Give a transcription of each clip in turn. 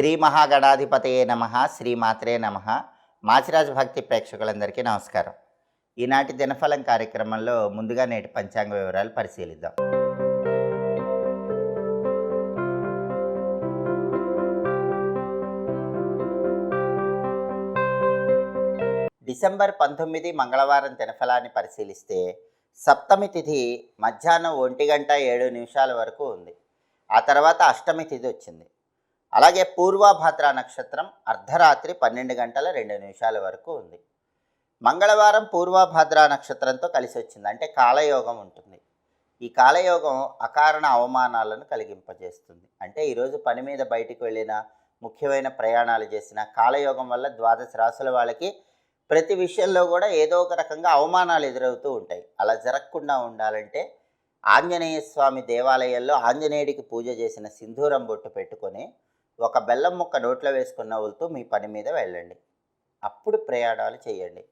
శ్రీ మహాగణాధిపతయే నమ శ్రీమాత్రే నమ. మాచిరాజు భక్తి ప్రేక్షకులందరికీ నమస్కారం. ఈనాటి దినఫలం కార్యక్రమంలో ముందుగా నేటి పంచాంగ వివరాలు పరిశీలిద్దాం. డిసెంబర్ పంతొమ్మిది మంగళవారం దినఫలాన్ని పరిశీలిస్తే సప్తమి తిథి మధ్యాహ్నం ఒంటి గంట ఏడు నిమిషాల వరకు ఉంది. ఆ తర్వాత అష్టమి తిథి వచ్చింది. అలాగే పూర్వభద్ర నక్షత్రం అర్ధరాత్రి పన్నెండు గంటల రెండు నిమిషాల వరకు ఉంది. మంగళవారం పూర్వభద్ర నక్షత్రంతో కలిసి వచ్చింది. అంటే కాలయోగం ఉంటుంది. ఈ కాలయోగం అకారణ అవమానాలను కలిగింపజేస్తుంది. అంటే ఈరోజు పని మీద బయటికి వెళ్ళిన ముఖ్యమైన ప్రయాణాలు చేసిన కాలయోగం వల్ల ద్వాదశ రాసుల వాళ్ళకి ప్రతి విషయంలో కూడా ఏదో ఒక రకంగా అవమానాలు ఎదురవుతూ ఉంటాయి. అలా జరగకుండా ఉండాలంటే ఆంజనేయ స్వామి దేవాలయంలో ఆంజనేయుడికి పూజ చేసిన సింధూరం బొట్టు పెట్టుకొని ఒక బెల్లం ముక్క నోట్లో వేసుకున్న నవ్వులుతూ మీ పని మీద వెళ్ళండి. అప్పుడు ప్రయాణాలు చేయండి.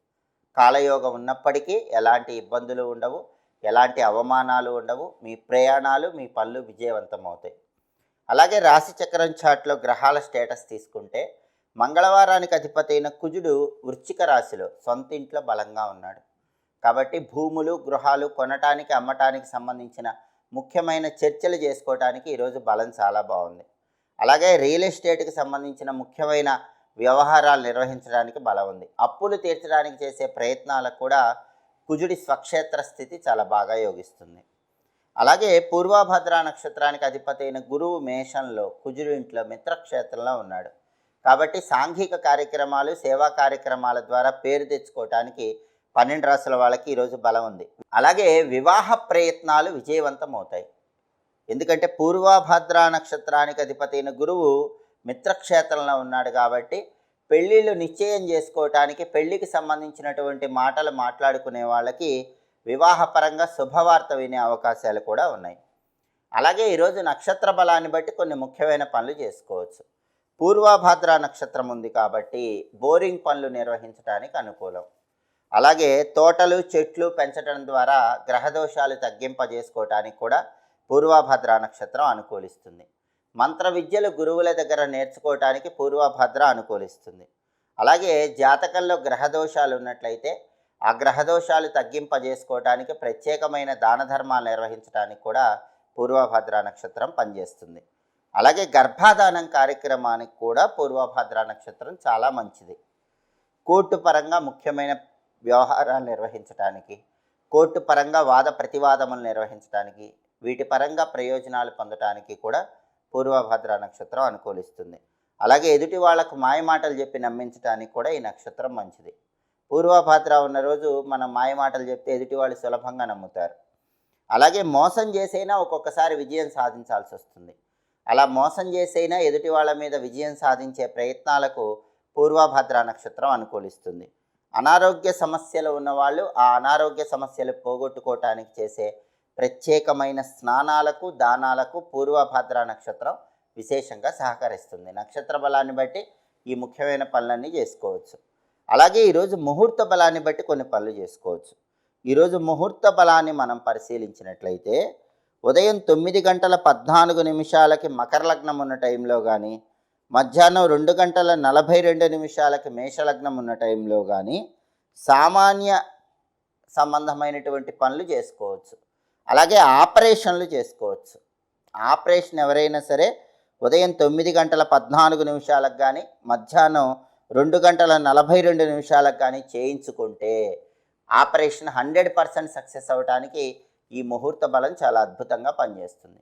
కాలయోగం ఉన్నప్పటికీ ఎలాంటి ఇబ్బందులు ఉండవు ఎలాంటి అవమానాలు ఉండవు మీ ప్రయాణాలు మీ పనులు విజయవంతం అవుతాయి అలాగే రాశి చక్రం చాట్లో గ్రహాల స్టేటస్ తీసుకుంటే మంగళవారానికి అధిపతి అయిన కుజుడు వృశ్చిక రాశిలో సొంత ఇంట్లో బలంగా ఉన్నాడు. కాబట్టి భూములు గృహాలు కొనటానికి అమ్మటానికి సంబంధించిన ముఖ్యమైన చర్చలు చేసుకోవటానికి ఈరోజు బలం చాలా బాగుంది. అలాగే రియల్ ఎస్టేట్కి సంబంధించిన ముఖ్యమైన వ్యవహారాలు నిర్వహించడానికి బలం ఉంది. అప్పులు తీర్చడానికి చేసే ప్రయత్నాలకు కూడా కుజుడి స్వక్షేత్ర స్థితి చాలా బాగా యోగిస్తుంది. అలాగే పూర్వభద్ర నక్షత్రానికి అధిపతి అయిన గురువు మేషంలో కుజుడు ఇంట్లో మిత్రక్షేత్రంలో ఉన్నాడు. కాబట్టి సాంఘిక కార్యక్రమాలు సేవా కార్యక్రమాల ద్వారా పేరు తెచ్చుకోవటానికి పన్నెండు రాసుల వాళ్ళకి ఈరోజు బలం ఉంది. అలాగే వివాహ ప్రయత్నాలు విజయవంతం అవుతాయి. ఎందుకంటే పూర్వభద్ర నక్షత్రానికి అధిపతి అయిన గురువు మిత్రక్షేత్రంలో ఉన్నాడు కాబట్టి పెళ్ళిళ్ళు నిశ్చయం చేసుకోవటానికి పెళ్ళికి సంబంధించినటువంటి మాటలు మాట్లాడుకునే వాళ్ళకి వివాహపరంగా శుభవార్త వినే అవకాశాలు కూడా ఉన్నాయి. అలాగే ఈరోజు నక్షత్ర బలాన్ని బట్టి కొన్ని ముఖ్యమైన పనులు చేసుకోవచ్చు. పూర్వభద్ర నక్షత్రం ఉంది కాబట్టి బోరింగ్ పనులు నిర్వహించడానికి అనుకూలం. అలాగే తోటలు చెట్లు పెంచడం ద్వారా గ్రహదోషాలు తగ్గింపజేసుకోవటానికి కూడా పూర్వభద్ర నక్షత్రం అనుకూలిస్తుంది. మంత్ర విద్యలు గురువుల దగ్గర నేర్చుకోవటానికి పూర్వభద్ర అనుకూలిస్తుంది. అలాగే జాతకంలో గ్రహదోషాలు ఉన్నట్లయితే ఆ గ్రహదోషాలు తగ్గింపజేసుకోవటానికి ప్రత్యేకమైన దాన ధర్మాలు నిర్వహించడానికి కూడా పూర్వభద్ర నక్షత్రం పనిచేస్తుంది. అలాగే గర్భాధానం కార్యక్రమానికి కూడా పూర్వభద్ర నక్షత్రం చాలా మంచిది. కోర్టు పరంగా ముఖ్యమైన వ్యవహారాలు నిర్వహించడానికి కోర్టు పరంగా వాద ప్రతివాదములు నిర్వహించడానికి వీటి పరంగా ప్రయోజనాలు పొందటానికి కూడా పూర్వభద్ర నక్షత్రం అనుకూలిస్తుంది. అలాగే ఎదుటి వాళ్ళకు మాయమాటలు చెప్పి నమ్మించడానికి కూడా ఈ నక్షత్రం మంచిది. పూర్వభద్ర ఉన్న రోజు మనం మాయమాటలు చెప్తే ఎదుటి వాళ్ళు సులభంగా నమ్ముతారు. అలాగే మోసం చేసైనా ఒక్కొక్కసారి విజయం సాధించాల్సి వస్తుంది. అలా మోసం చేసైనా ఎదుటి వాళ్ళ మీద విజయం సాధించే ప్రయత్నాలకు పూర్వభద్ర నక్షత్రం అనుకూలిస్తుంది. అనారోగ్య సమస్యలు ఉన్నవాళ్ళు ఆ అనారోగ్య సమస్యలు పోగొట్టుకోవటానికి చేసే ప్రత్యేకమైన స్నానాలకు దానాలకు పూర్వభద్ర నక్షత్రం విశేషంగా సహకరిస్తుంది. నక్షత్ర బలాన్ని బట్టి ఈ ముఖ్యమైన పనులన్నీ చేసుకోవచ్చు. అలాగే ఈరోజు ముహూర్త బలాన్ని బట్టి కొన్ని పనులు చేసుకోవచ్చు. ఈరోజు ముహూర్త బలాన్ని మనం పరిశీలించినట్లయితే ఉదయం తొమ్మిది గంటల పద్నాలుగు నిమిషాలకి మకర లగ్నం ఉన్న టైంలో కానీ మధ్యాహ్నం రెండు గంటల నలభై రెండు నిమిషాలకి మేషలగ్నం ఉన్న టైంలో కానీ సామాన్య సంబంధమైనటువంటి పనులు చేసుకోవచ్చు. అలాగే ఆపరేషన్లు చేసుకోవచ్చు. ఆపరేషన్ ఎవరైనా సరే ఉదయం తొమ్మిది గంటల పద్నాలుగు నిమిషాలకు కానీ మధ్యాహ్నం రెండు గంటల నలభై రెండు నిమిషాలకు కానీ చేయించుకుంటే ఆపరేషన్ హండ్రెడ్ పర్సెంట్ సక్సెస్ అవ్వడానికి ఈ ముహూర్త బలం చాలా అద్భుతంగా పనిచేస్తుంది.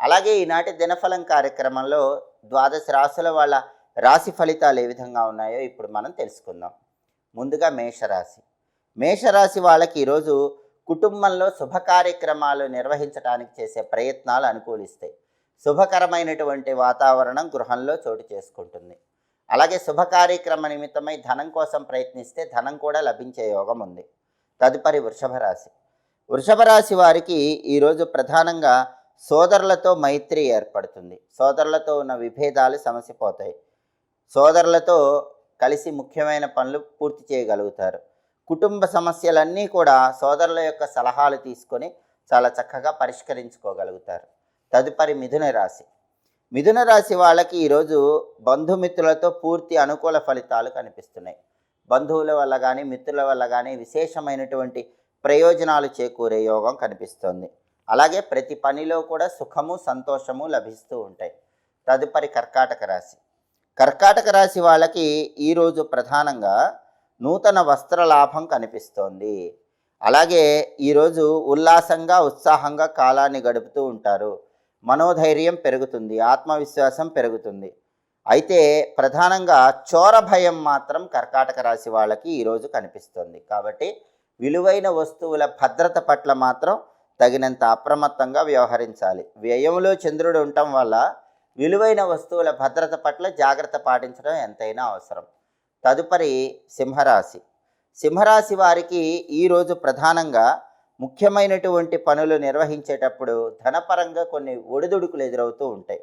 అలాగే ఈనాటి దినఫలం కార్యక్రమంలో ద్వాదశ రాశుల వాళ్ళ రాశి ఫలితాలు ఏ విధంగా ఉన్నాయో ఇప్పుడు మనం తెలుసుకుందాం. ముందుగా మేషరాశి. మేషరాశి వాళ్ళకి ఈరోజు కుటుంబంలో శుభ కార్యక్రమాలు నిర్వహించడానికి చేసే ప్రయత్నాలు అనుకూలిస్తాయి. శుభకరమైనటువంటి వాతావరణం గృహంలో చోటు చేసుకుంటుంది. అలాగే శుభ కార్యక్రమ నిమిత్తమై ధనం కోసం ప్రయత్నిస్తే ధనం కూడా లభించే యోగం ఉంది. తదుపరి వృషభ రాశి. వృషభ రాశి వారికి ఈరోజు ప్రధానంగా సోదరులతో మైత్రి ఏర్పడుతుంది. సోదరులతో ఉన్న విభేదాలు సమసిపోతాయి. సోదరులతో కలిసి ముఖ్యమైన పనులు పూర్తి చేయగలుగుతారు. కుటుంబ సమస్యలన్నీ కూడా సోదరుల యొక్క సలహాలు తీసుకొని చాలా చక్కగా పరిష్కరించుకోగలుగుతారు. తదుపరి మిథున రాశి. మిథున రాశి వాళ్ళకి ఈరోజు బంధుమిత్రులతో పూర్తి అనుకూల ఫలితాలు కనిపిస్తున్నాయి. బంధువుల వల్ల కానీ మిత్రుల వల్ల కానీ విశేషమైనటువంటి ప్రయోజనాలు చేకూరే యోగం కనిపిస్తోంది. అలాగే ప్రతి పనిలో కూడా సుఖము సంతోషము లభిస్తూ ఉంటాయి. తదుపరి కర్కాటక రాశి. కర్కాటక రాశి వాళ్ళకి ఈరోజు ప్రధానంగా నూతన వస్త్ర లాభం కనిపిస్తోంది. అలాగే ఈరోజు ఉల్లాసంగా ఉత్సాహంగా కాలాన్ని గడుపుతూ ఉంటారు. మనోధైర్యం పెరుగుతుంది ఆత్మవిశ్వాసం పెరుగుతుంది. అయితే ప్రధానంగా చోర భయం మాత్రం కర్కాటక రాశి వాళ్ళకి ఈరోజు కనిపిస్తుంది. కాబట్టి విలువైన వస్తువుల భద్రత పట్ల మాత్రం తగినంత అప్రమత్తంగా వ్యవహరించాలి. వ్యయంలో చంద్రుడు ఉండటం వల్ల విలువైన వస్తువుల భద్రత పట్ల జాగ్రత్త పాటించడం ఎంతైనా అవసరం. తదుపరి సింహరాశి. సింహరాశి వారికి ఈరోజు ప్రధానంగా ముఖ్యమైనటువంటి పనులు నిర్వహించేటప్పుడు ధనపరంగా కొన్ని ఒడిదుడుకులు ఎదురవుతూ ఉంటాయి.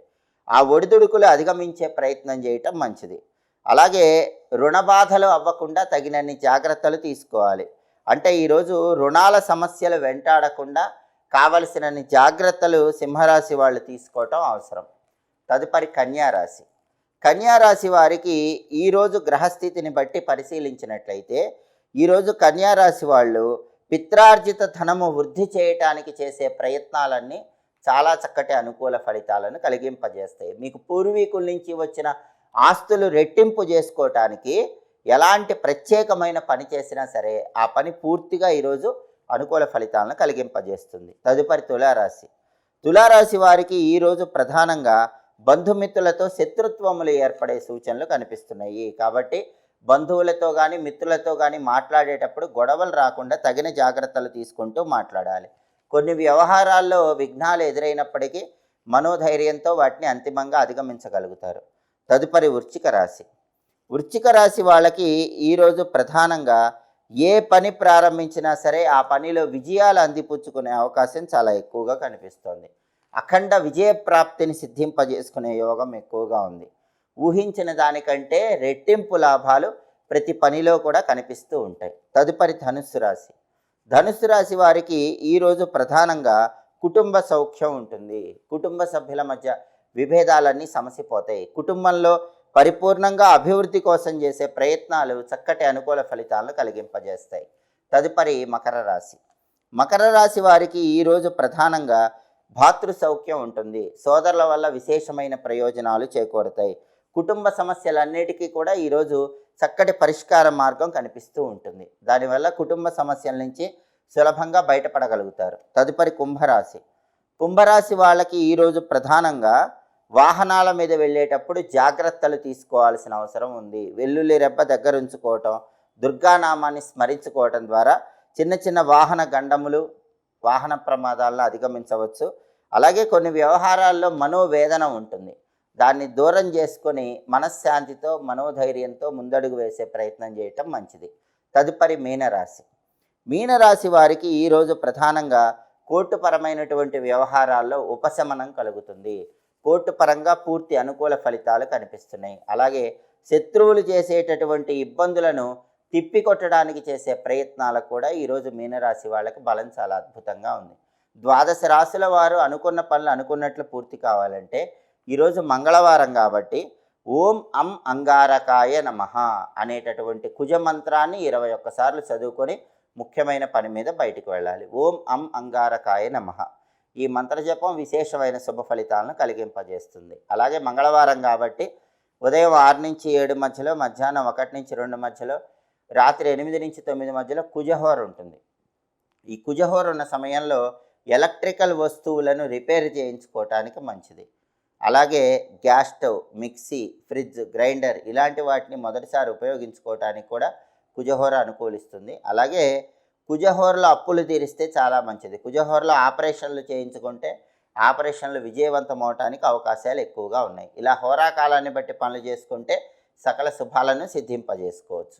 ఆ ఒడిదుడుకులు అధిగమించే ప్రయత్నం చేయటం మంచిది. అలాగే రుణ బాధలు అవ్వకుండా తగినన్ని జాగ్రత్తలు తీసుకోవాలి. అంటే ఈరోజు రుణాల సమస్యలు వెంటాడకుండా కావలసినన్ని జాగ్రత్తలు సింహరాశి వాళ్ళు తీసుకోవటం అవసరం. తదుపరి కన్యారాశి. కన్యారాశి వారికి ఈరోజు గ్రహస్థితిని బట్టి పరిశీలించినట్లయితే ఈరోజు కన్యారాశి వాళ్ళు పిత్రార్జిత ధనము వృద్ధి చేయటానికి చేసే ప్రయత్నాలన్నీ చాలా చక్కటి అనుకూల ఫలితాలను కలిగింపజేస్తాయి. మీకు పూర్వీకుల నుంచి వచ్చిన ఆస్తులు రెట్టింపు చేసుకోవటానికి ఎలాంటి ప్రత్యేకమైన పని చేసినా సరే ఆ పని పూర్తిగా ఈరోజు అనుకూల ఫలితాలను కలిగింపజేస్తుంది. తదుపరి తులారాశి. తులారాశి వారికి ఈరోజు ప్రధానంగా బంధుమిత్రులతో శత్రుత్వములు ఏర్పడే సూచనలు కనిపిస్తున్నాయి. కాబట్టి బంధువులతో కానీ మిత్రులతో కానీ మాట్లాడేటప్పుడు గొడవలు రాకుండా తగిన జాగ్రత్తలు తీసుకుంటూ మాట్లాడాలి. కొన్ని వ్యవహారాల్లో విఘ్నాలు ఎదురైనప్పటికీ మనోధైర్యంతో వాటిని అంతిమంగా అధిగమించగలుగుతారు. తదుపరి వృచ్చిక రాశి. వృచ్చిక రాశి వాళ్ళకి ఈరోజు ప్రధానంగా ఏ పని ప్రారంభించినా సరే ఆ పనిలో విజయాలు అందిపుచ్చుకునే అవకాశం చాలా ఎక్కువగా కనిపిస్తోంది. అఖండ విజయ ప్రాప్తిని సిద్ధింపజేసుకునే యోగం ఎక్కువగా ఉంది. ఊహించిన దానికంటే రెట్టింపు లాభాలు ప్రతి పనిలో కూడా కనిపిస్తూ ఉంటాయి. తదుపరి ధనుస్సు రాశి. ధనుస్సు రాశి వారికి ఈరోజు ప్రధానంగా కుటుంబ సౌఖ్యం ఉంటుంది. కుటుంబ సభ్యుల మధ్య విభేదాలన్నీ సమసిపోతాయి. కుటుంబంలో పరిపూర్ణంగా అభివృద్ధి కోసం చేసే ప్రయత్నాలు చక్కటి అనుకూల ఫలితాలను కలిగింపజేస్తాయి. తదుపరి మకర రాశి. మకర రాశి వారికి ఈరోజు ప్రధానంగా భాతృ సౌఖ్యం ఉంటుంది. సోదరుల వల్ల విశేషమైన ప్రయోజనాలు చేకూరుతాయి. కుటుంబ సమస్యలన్నిటికీ కూడా ఈరోజు చక్కటి పరిష్కార మార్గం కనిపిస్తూ ఉంటుంది. దానివల్ల కుటుంబ సమస్యల నుంచి సులభంగా బయటపడగలుగుతారు. తదుపరి కుంభరాశి. కుంభరాశి వాళ్ళకి ఈరోజు ప్రధానంగా వాహనాల మీద వెళ్ళేటప్పుడు జాగ్రత్తలు తీసుకోవాల్సిన అవసరం ఉంది. వెల్లుల్లి రెబ్బ దగ్గర ఉంచుకోవటం దుర్గానామాన్ని స్మరించుకోవటం ద్వారా చిన్న చిన్న వాహన గండములు వాహన ప్రమాదాలను అధిగమించవచ్చు. అలాగే కొన్ని వ్యవహారాల్లో మనోవేదన ఉంటుంది. దాన్ని దూరం చేసుకొని మనశ్శాంతితో మనోధైర్యంతో ముందడుగు వేసే ప్రయత్నం చేయటం మంచిది. తదుపరి మీనరాశి. మీనరాశి వారికి ఈరోజు ప్రధానంగా కోర్టుపరమైనటువంటి వ్యవహారాల్లో ఉపశమనం కలుగుతుంది. కోర్టు పరంగా పూర్తి అనుకూల ఫలితాలు కనిపిస్తున్నాయి. అలాగే శత్రువులు చేసేటటువంటి ఇబ్బందులను తిప్పికొట్టడానికి చేసే ప్రయత్నాలకు కూడా ఈరోజు మీనరాశి వాళ్ళకి బలం చాలా అద్భుతంగా ఉంది. ద్వాదశ రాశుల వారు అనుకున్న పనులు అనుకున్నట్లు పూర్తి కావాలంటే ఈరోజు మంగళవారం కాబట్టి ఓం అం అంగారకాయ నమ అనేటటువంటి కుజ మంత్రాన్ని ఇరవై ఒక్కసార్లు చదువుకొని ముఖ్యమైన పని మీద బయటికి వెళ్ళాలి. ఓం అం అంగారకాయ నమ. ఈ మంత్రజపం విశేషమైన శుభ ఫలితాలను కలిగింపజేస్తుంది. అలాగే మంగళవారం కాబట్టి ఉదయం ఆరు నుంచి ఏడు మధ్యలో మధ్యాహ్నం ఒకటి నుంచి రెండు మధ్యలో రాత్రి ఎనిమిది నుంచి తొమ్మిది మధ్యలో కుజహోర ఉంటుంది. ఈ కుజహోర ఉన్న సమయంలో ఎలక్ట్రికల్ వస్తువులను రిపేర్ చేయించుకోవటానికి మంచిది. అలాగే gas stove mixie fridge grinder ఇలాంటి వాటిని మొదటిసారి ఉపయోగించుకోవటానికి కూడా కుజహోర అనుకూలిస్తుంది. అలాగే కుజహోరలో అప్పులు తీరిస్తే చాలా మంచిది. కుజహోరలో ఆపరేషన్లు చేయించుకుంటే ఆపరేషన్లు విజయవంతం అవటానికి అవకాశాలు ఎక్కువగా ఉన్నాయి. ఇలా హోరాకాలాన్ని బట్టి పనులు చేసుకుంటే సకల శుభాలను సిద్ధింపజేసుకోవచ్చు.